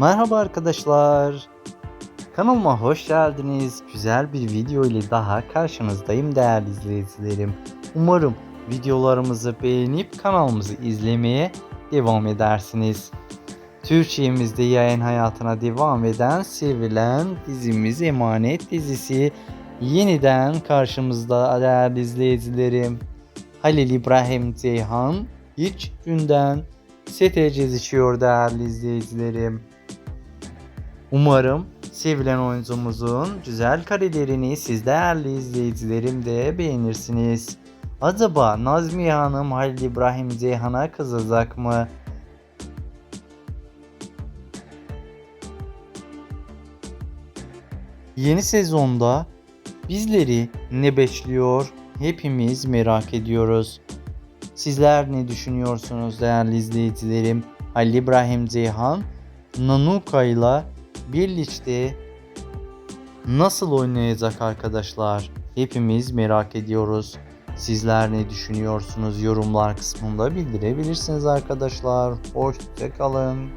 Merhaba arkadaşlar. Kanalıma hoş geldiniz. Güzel bir video ile daha karşınızdayım değerli izleyicilerim. Umarım videolarımızı beğenip kanalımızı izlemeye devam edersiniz. Türkiye'mizde yayın hayatına devam eden sevilen dizimiz Emanet dizisi yeniden karşımızda değerli izleyicilerim. Halil İbrahim Ceyhan ilk günden sete gezişiyor değerli izleyicilerim. Umarım sevilen oyuncumuzun güzel karelerini siz değerli izleyicilerim de beğenirsiniz. Acaba Nazmiye Hanım Halil İbrahim Ceyhan'a kızacak mı? Yeni sezonda bizleri ne bekliyor hepimiz merak ediyoruz. Sizler ne düşünüyorsunuz değerli izleyicilerim? Halil İbrahim Ceyhan Nanuka ile birlikte nasıl oynayacak arkadaşlar? Hepimiz merak ediyoruz. Sizler ne düşünüyorsunuz? Yorumlar kısmında bildirebilirsiniz arkadaşlar. Hoşçakalın.